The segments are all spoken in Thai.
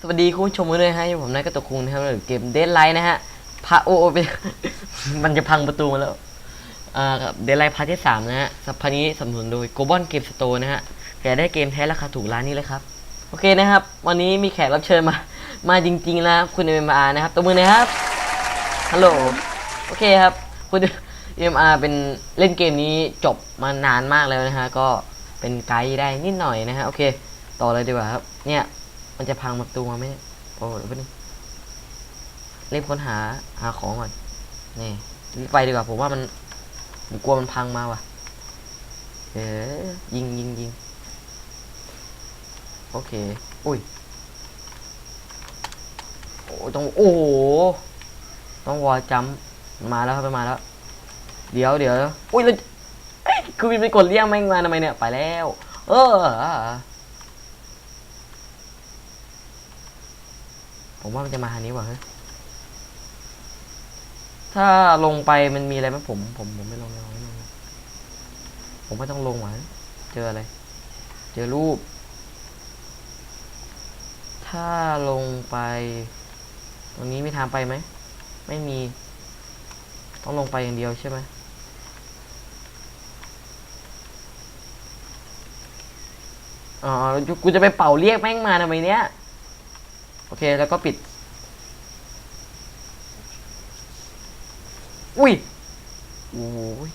สวัสดีคุณผู้ชมด้วยนะฮะอยู่ผมนายกระตกคุงนะครับเกมเดนไลน์นะฮะพาโอโอเป็นมันจะพังประตูมาแล้วเดนไลน์พาร์ทที่สามนะฮะ สัปดาห์นี้สนับสนุนโดยโกลบอลเกมสโตร์นะฮะ แกได้เกมแท้ราคาถูกร้านนี้เลยครับ โอเคนะครับ วันนี้มีแขกรับเชิญมา มาจริงๆนะคุณเอ็มอาร์นะครับตัวมือนะครับ ฮัลโหล โอเคครับ คุณเอ็มอาร์เป็นเล่นเกมนี้จบมานานมากแล้วนะฮะ ก็เป็นไกด์ได้นิดหน่อยนะฮะ โอเค ต่อเลยดีกว่าครับ เนี่ย มันจะพังประตูมาไหมเนี่ยโอ้โหเดี๋ยวนึงรีบค้นหาหาของก่อนนี่รีบไปดีกว่าผมว่ามันผมกลัวมันพังมาว่ะ เออยิงยิงยิงโอเคอุ้ยโอ้ต้องโอ้โหต้องวอจัมมาแล้วครับมาแล้ว เดี๋ยวเดี๋ยวอุ้ยแล้วเอ้ยคือวินไปกดเรียกแม่งมาทำไมเนี่ยไปแล้ว เออ ผมว่ามันจะมาทางนี้ว่ะเฮ้ยถ้าลงไปมันมีอะไรไหมผมผมผมไม่ลงไม่ลงไม่ลงผมไม่ต้องลงว่ะเฮ้ยเจออะไร เจอรูป ถ้าลงไป ตรงนี้มีทางไปไหม ไม่มี ต้องลงไปอย่างเดียวใช่ไหมอ๋อ กูจะไปเป่าเรียกแม่งมาทำไมเนี้ย โอเค แล้วก็ปิด อุ้ยโอ้ย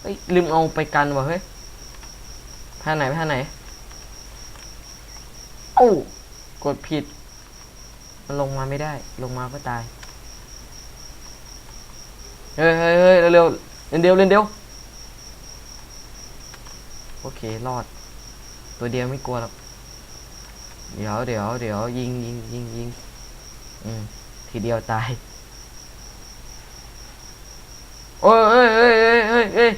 เฮ้ย ลืมเอาไปกันว่ะเฮ้ยท่าไหนท่าไหนโอ้กดผิด มันลงมาไม่ได้ ลงมาก็ตาย เฮ้ยเฮ้ยเฮ้ยเร็วเร็วเดียวเร็วเดียวโอเค รอด ตัวเดียวไม่กลัวหรอก เดี๋ยวเดี๋ยวเดี๋ยวยิงยิงยิงยิงอืมทีเดียวตายโอ้ยเอ้ยเอ้ยเอ้ยเอ้ย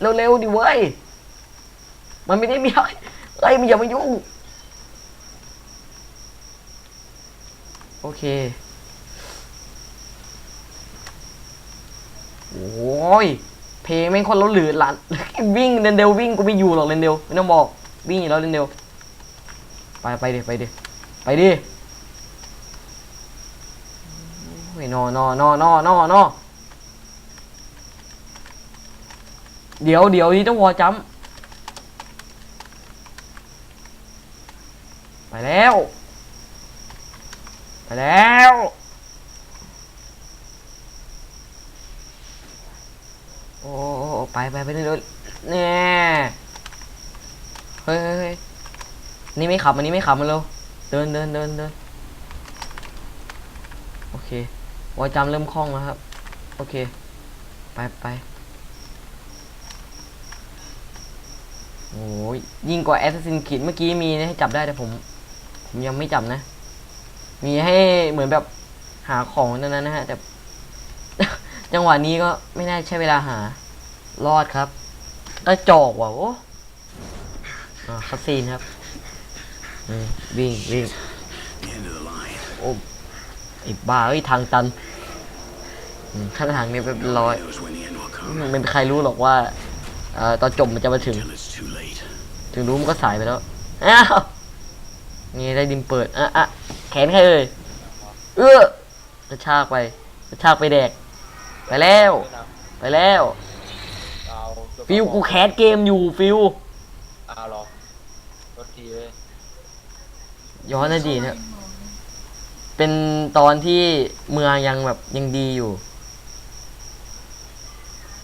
เร็วเร็วดิเว้ยมันไม่ได้มีอะไรเอ้ยมันอย่ามายุ่งโอเคโอ้ยเพลงแม่งคนเราหลือหลานวิ่งเรนเดลวิ่งกูไม่อยู่หรอกเรนเดลไม่ต้องบอกวิ่งอยู่แล้วเรนเดล ไปไปดิไปดิไปดิโอ้ยนอนอนอนอนอนอเดี๋ยวเดี๋ยวนี้ต้องวอจัมไปแล้ว ไปแล้วโอ้ไปไปไปเรื่อยๆเนี่ยเฮ้ยเฮ้ยเฮ้ย นี่ไม่ขับอันนี้ไม่ขับมันเร็วเดินเดินเดินเดินโอเควอจำเริ่มคล่องแล้วครับ โอเค ไปไปโอ้ยยิ่งกว่าแอสซินคิดเมื่อกี้มีให้จับได้แต่ผม ผมยังไม่จับนะ มีให้เหมือนแบบหาของนั่นนะฮะแต่ จังหวะนี้ก็ไม่น่าใช้เวลาหารอดครับกระจอกว่ะโอ้อ่าคัสซีนครับ วิ่งวิ่งโอ้ไอ้บ้าเอ้ทางตันอืมข้างทางนี้เป็นร้อยไม่มีใครรู้หรอกว่าอตอนจบมันจะมาถึง ถึงรู้มันก็สายไปแล้วอ้าวนี่ได้ดิมเปิดอะอะแขนใครเอ่ยเอื้อกระชากไปกระชากไปแดก ไปแล้ว ไปแล้ว ฟิวกูแคสเกมอยู่ฟิว เอาหรอรถทีเลย ย้อนอดีตนะเป็นตอนที่เมืองยังแบบยังดีอยู่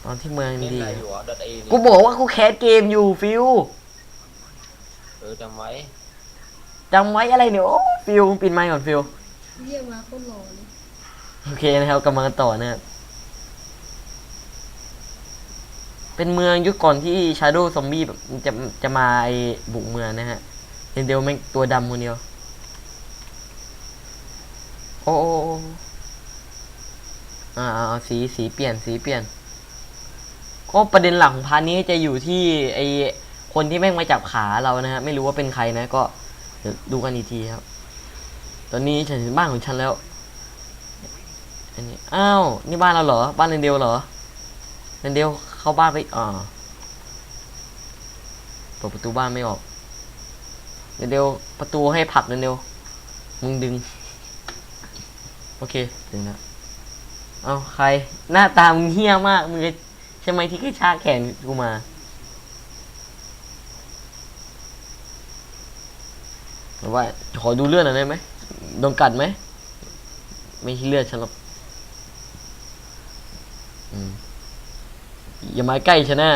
ตอนที่เมืองยังเล่นดี อะไรออยู่ยู่อะดอทเอกูบอกว่ากูแคสเกมอยู่ฟิวเออจำไว้จำไว้อะไรเนี่ยโอ้ฟิวปิดไมค์ก่อนฟิวเรียกมาโคตรหล่อเลยโอเคนะครับกำลังกันต่อนะครับเป็นเมืองยุคก่อนที่ชาโดว์ซอมบี้แบบจะจะมาไอบุกเมืองนะฮะเดนเดลแม่งตัวดำคนเดียวโอ้โอ้อ่าสีสีเปลี่ยนสีเปลี่ยน ก็ประเด็นหลักของพาร์ทนี้จะอยู่ที่ไอคนที่แม่งมาจับขาเรานะฮะไม่รู้ว่าเป็นใครนะ ก็เดี๋ยวดูกันอีกทีครับ ตอนนี้ฉันถึงบ้านของฉันแล้วอันนี้อ้าวนี่บ้านเราเหรอ บ้านเรนเดลเหรอเรนเดลเข้าบ้านไปอ่าเปิดประตูบ้านไม่ออกเรนเดลประตูให้ผลักเรนเดลมึงดึง โอเคดึงแล้วเอาใคร หน้าตามึงเฮี้ยมากมึงใช่ไหมที่กระชากแขนกูมาหรือว่า ขอดูเลือดหน่อยได้ไหมโดนกัดไหม ไม่ใช่เลือดฉันหรอกอย่ามาใกล้ฉันนะ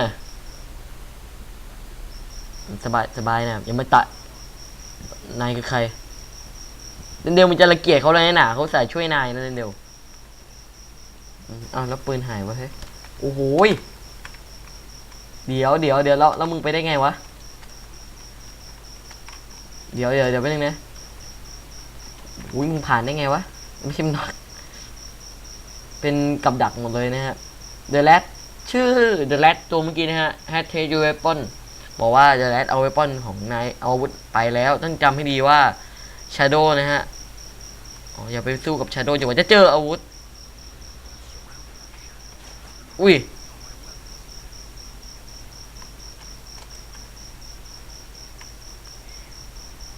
สบายสบายนะอย่ามาตะนายคือใคร เดนเดลมันจะระเกียจเขาเลยนะหนาเขาใส่ช่วยนายนะเดนเดลอืมอ้าวแล้วปืนหายวะเฮ้ยโอ้โหเดี๋ยวเดี๋ยวเดี๋ยวแล้วแล้วมึงไปได้ไงวะเดี๋ยวเดี๋ยวเดี๋ยวไปบนึงนะอุ้ยมึงผ่านได้ไงวะไม่ใช่นอนเป็นกับดักหมดเลยนะฮะ The Rat ชื่อ The Rat ตัวเมื่อกี้นะฮะ Had t a your weapon บอกว่า The Rat เอา weapon ของนายเอาอาวุธไปแล้ว ต้องจำให้ดีว่า Shadow นะฮะ อ๋ออย่าไปสู้กับ Shadow จนกว่าจะเจออาวุธ อุ้ย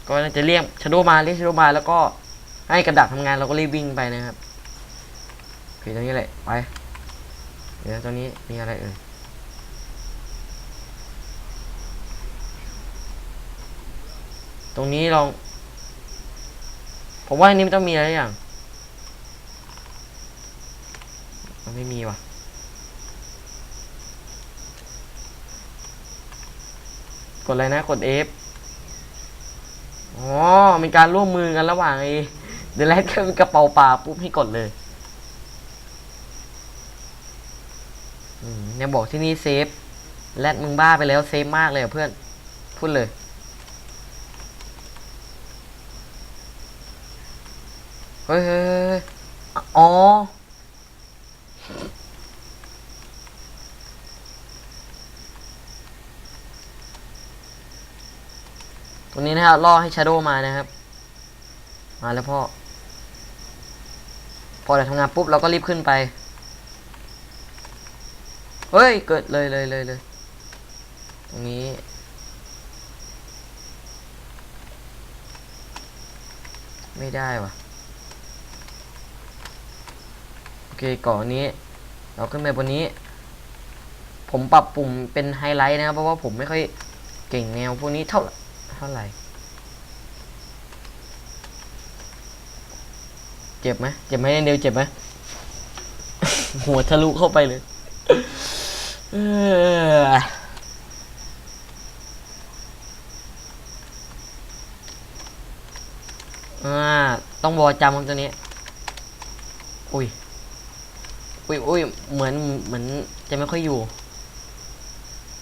ก็น่าจะเรียกชาโดมาเรียกชาโดมาแล้วก็ให้กับดักทำงานเราก็รีบวิ่งไปนะครับโอตรงนี้แหละไปเดี๋ยวตรงนี้มีอะไรเอ่ยตรงนี้ลอง ผมว่าอันนี้มันต้องมีอะไรอย่างมันไม่มีว่ะ กดอะไรนะ กด F อ๋อมีการร่วมมือกันระหว่างไอ้เดลแลก็มีกระเป๋าปลาปุ๊บให้กดเลยเนี่ยบอกที่นี่เซฟ แรดมึงบ้าไปแล้วเซฟมากเลยเพื่อน พูดเลย เฮ้ยอ๋อ ตรงนี้นะครับล่อให้ชาโดมานะครับ มาแล้วพ่อ พอเราทำงานปุ๊บเราก็รีบขึ้นไป เฮ้ย เกิดเลยเลยเลยเลยตรงนี้ไม่ได้ว่ะ โอ เคก่อนนี้ เราขึ้นไปบนนี้ ผมปรับปุ่มเป็นไฮไลท์นะครับเพราะว่าผมไม่ค่อยเก่งแนวพวกนี้เท่าเท่าไหร่เจ็บไหมเจ็บไหมเดวเจ็บไหมหัวทะลุเข้าไปเลยอ่าต้องวอจำครับตัวนี้ อุ้ย อุ้ยอุ้ยเหมือนเหมือนจะไม่ค่อยอยู่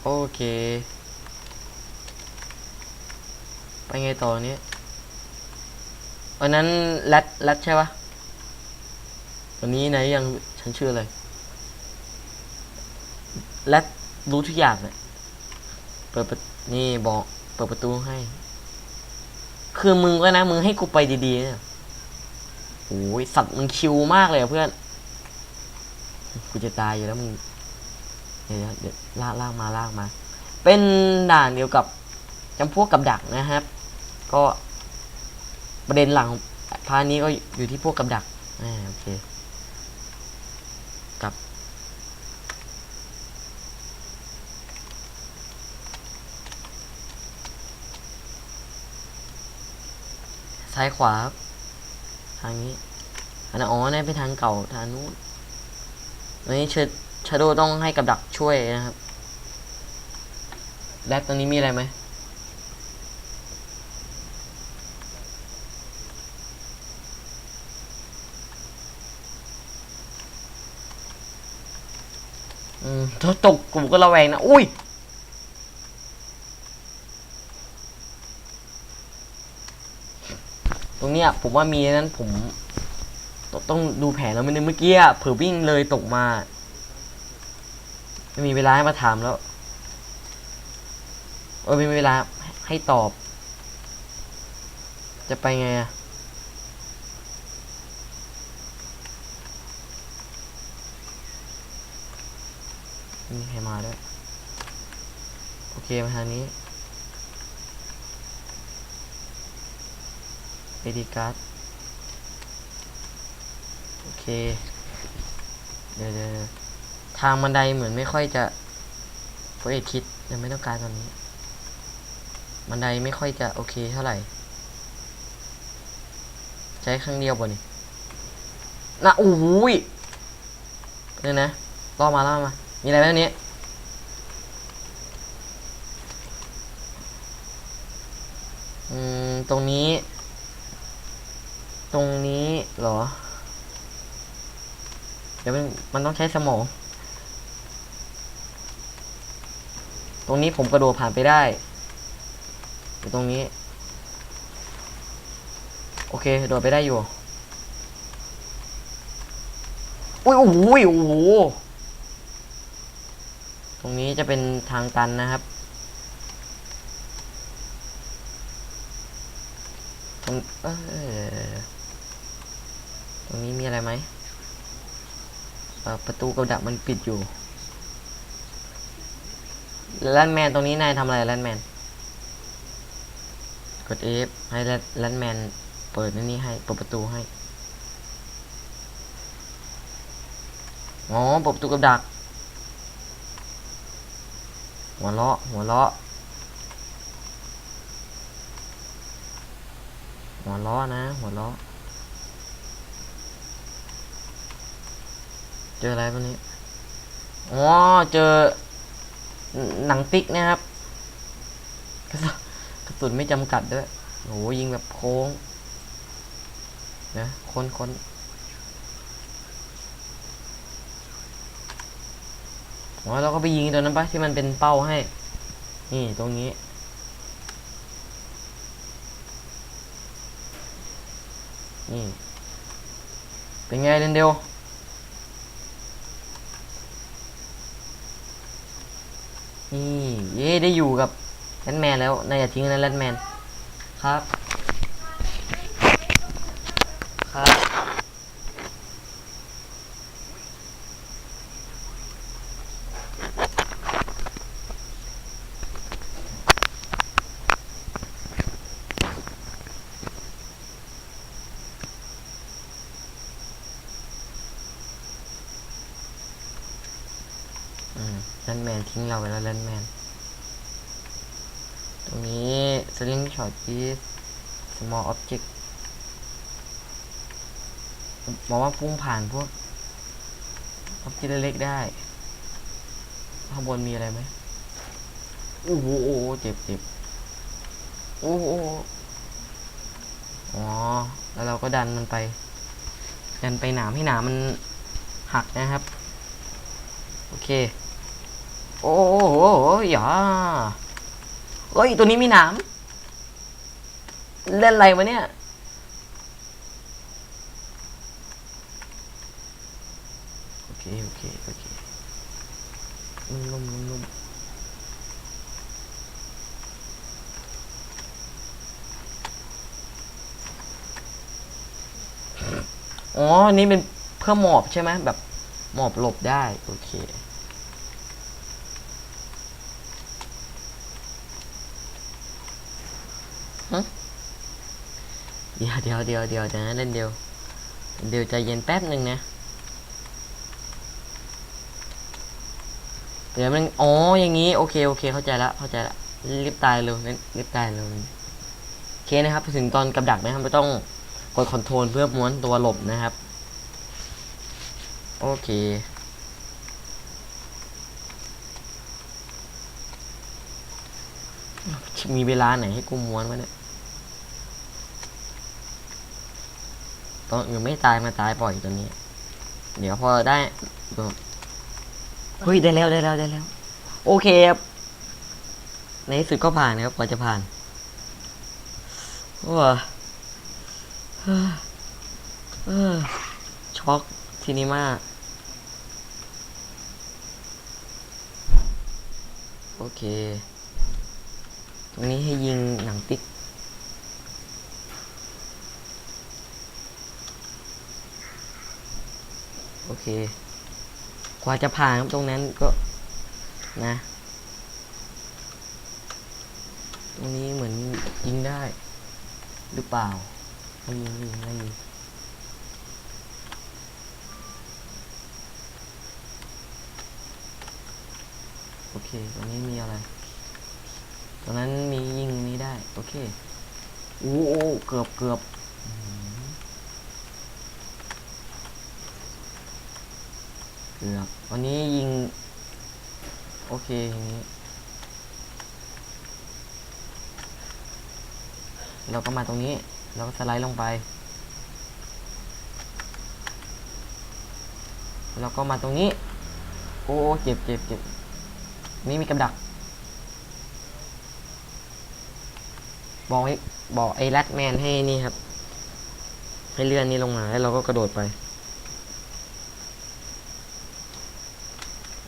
โอเค ไปไงต่อเนี้ยอันนั้นแรดแรดใช่ปะตัวนี้ไหนยังฉันชื่ออะไรแรดรู้ทุกอย่างเลยเปิดประนี่บอกเปิดประตูให้ คือมึงก็นะ มึงให้กูไปดีๆเนี่ยโอ้ยสัตว์มึงคิวมากเลยเพื่อน กูจะตายอยู่แล้วมึงเดี๋ยวเดี๋ยวลากลากมาลากมา เป็นด่านเดียวกับจำพวกกับดักนะครับ ก็ประเด็นหลังพานี้ก็อยู่ที่พวกกับดักอ่าโอเคกลับซ้ายขวาทางนี้อันนั้นอ๋อนั่นเป็นทางเก่าทางนู้น ตอนนี้เชดชาโดต้องให้กับดักช่วยนะครับ และตรงนี้มีอะไรไหมอืมถ้าตกกูก็ระแวงนะ อุ้ยตรงเนี้ยผมว่ามีนั้นผม ตต้องดูแผนแล้วมันเมื่อกี้เผื่อวิ่งเลยตกมา ไม่มีเวลาให้มาถามแล้วเออไม่มีเวลาให้ตอบ จะไปไงอะมีใครมาด้วย โอเคมาทางนี้เอดีการ์ด เคเดี๋ยวเดี๋ยวทางบันไดเหมือนไม่ค่อยจะโปรเอกคิดยังไม่ต้องการตอนนี้ บันไดไม่ค่อยจะโอเคเท่าไหร่ ใช้ครั้งเดียวบ่นี่นะโอ้ยเนี่ยนะล่อมาล่อมา มีอะไรไหมอันนี้อืมตรงนี้ ตรงนี้เหรอ เดี๋ยวมันต้องใช้สมอง ตรงนี้ผมกระโดดผ่านไปได้เดี๋ยวตรงนี้ โอเคโดดไปได้อยู่อุ้ยโอ้โหโอ้โหตรงนี้จะเป็นทางตันนะครับตรงเออตรงนี้มีอะไรไหม ประตูกับดักมันปิดอยู่แลนด์แมนตรงนี้นายทำอะไรแลนด์แมนกด F ให้แลนด์แมนเปิดนี่ให้เปิดประตูให้อ๋อเปิดประตูกับดัก หัวเลาะหัวเลาะหัวเล้อนะ หัวเล้อ เจออะไรบ้างนี้อ๋อเจอหนังติ๊กนะครับกระสุนไม่จำกัดด้วยโหยิงแบบโค้งนะค้นค้นอ๋อเราก็ไปยิงตัวนั้นปะที่มันเป็นเป้าให้ นี่ตรงนี้ นี่ เป็นไงเรนเดล นี่เย้ได้อยู่กับแรดแมนแล้วนายอย่าทิ้งนะแรดแมนครับครับ อืมแรดแมน ทิ้งเราไปแล้วแรดแมนตรงนี้สลิงช็อต is small object บอกว่าพุ่งผ่านพวก object เล็กๆได้ ข้างบนมีอะไรไหมโอ้โหโอ้โหเจ็บเจ็บโอ้โหอ๋อ แล้วเราก็ดันมันไป ดันไปหนามให้หนามมันหักนะครับ โอเค โอ้โหอย่าเฮ้ย ตัวนี้มีหนาม เล่นอะไรวะเนี่ย โอเค โอเค โอเคนุ่มนุ่มนุ่มนุ่มอ๋อ นี่เป็นเพื่อหมอบใช่ไหมแบบหมอบหลบได้ โอเค เดี๋ยวเดี๋ยวเดี๋ยวเดี๋ยวนะเล่นเดียวเดี๋ยวใจเย็นแป๊บหนึ่งนะเดี๋ยวมันอ๋ออย่างงี้โอเคโอเคเข้าใจละเข้าใจละรีบตายเร็วงั้นรีบตายเร็วโอเคนะครับถึงตอนกับดักนะครับไม่ต้องกดคอนโทรลเพื่อม้วนตัวหลบนะครับ โอเคมีเวลาไหนให้กูม้วนวะเนี่ย ตอนอื่นไม่ตายมาตายปล่อยตัวนี้ เดี๋ยวพอได้เฮ้ยได้แล้วได้แล้วได้แล้ว โอเคครับในที่สุดก็ผ่านนะครับกว่าจะผ่านว้าช็อกทีนี้มากโอเค ตรงนี้ให้ยิงหนังติ๊ก โอเค กว่าจะผ่านตรงนั้นก็นะ ตรงนี้เหมือนยิงได้ หรือเปล่าไม่มีไม่มีโอเค ตรงนี้มีอะไร ตรงนั้นมียิงนี้ได้ โอเค โอ้เกือบเกือบ เกือบวันนี้ยิง โอเคอย่างนี้ เราก็มาตรงนี้ เราก็สไลด์ลงไปแล้วก็มาตรงนี้ โอ้เจ็บเจ็บเจ็บนี่มีกับดัก บอกไอ้บอกไอ้แรดแมนให้นี่ครับ ให้เลื่อนนี่ลงมาแล้วเราก็กระโดดไป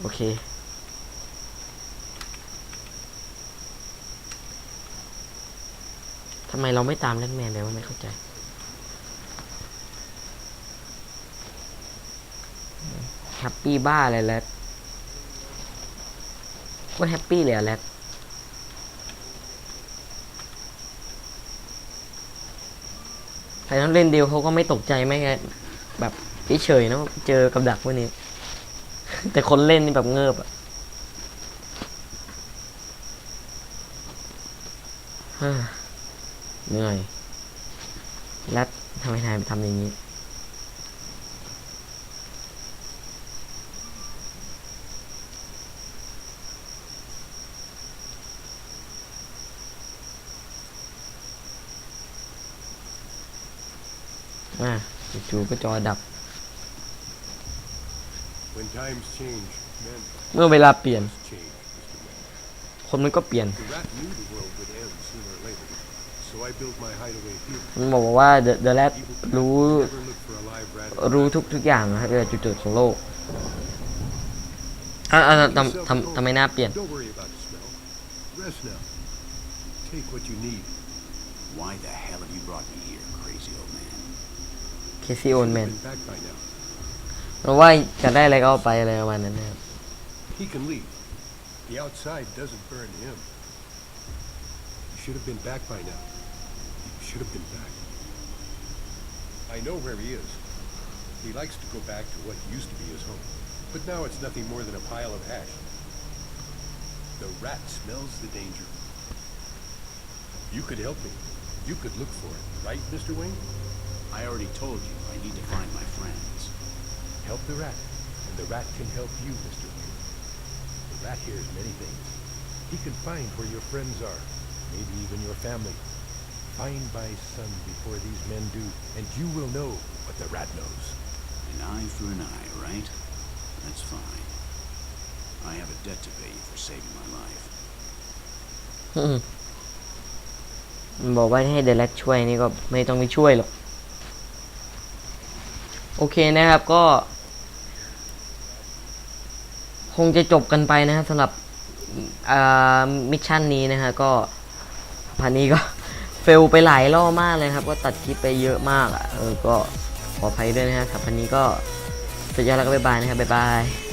โอเค ทำไมเราไม่ตามแรดแมนเลยวะไม่เข้าใจ แฮปปี้บ้าเลยแรดโคตรแฮปปี้เลยอะแรดใครต้องเล่นเดียวเขาก็ไม่ตกใจไม่ไงแบบเฉยๆนะเจอกับดักพวกนี้ แต่คนเล่นนี่แบบเงิบอะเหนื่อยแรดทำไมนายไปทำอย่างนี้ อะจู่ๆก็จอดับ เมื่อเวลาเปลี่ยน must change, Mr. Wayne. คนมันก็เปลี่ยน The rat knew the world would end sooner or later, so I built my hideaway here. มันบอกว่าเดอะเดอะแรด Evil รู้ people never look for a live rat. in the รู้ rat ทุกทุกอย่างนะครับเกี่ยวกับจุดเกิดของโลกอะอะทำทำทำไมหน้าเปลี่ยน Don't worry about the smell. Rest now. Take what you need. Why the hell have you brought me here, crazy old man? เคซี่ เพราะว่าจะได้อะไรก็เอาไปอะไรประมาณนั้นนะครับ He can leave. The outside doesn't burn him. You should have been back by now. You should have been back. I know where he is. He likes to go back to what used to be his home. But now it's nothing more than a pile of ash. The rat smells the danger. You could help me. You could look for it, right, Mr. Wayne? I already told you I need to find my friends. Help the rat, and the rat can help you, Mr. Wayne. The rat hears many things. He can find where your friends are, maybe even your family. Find my son before these men do, and you will know what the rat knows. An eye for an eye, right? That's fine. I have a debt to pay you for saving my life. อืมมันบอกว่าให้เดอะแรดช่วยนี่ก็ไม่ต้องไปช่วยหรอก โอเคนะครับก็ คงจะจบกันไปนะครับสำหรับมิชชั่นนี้นะฮะก็พันนี้ก็เฟลไปหลายรอบมากเลยครับ ก็ตัดคลิปไปเยอะมากอะเออก็ขออภัยด้วยนะฮะสำหรับพันนี้ก็สุดยอดแล้วก็บายบายนะครับบ๊ายบาย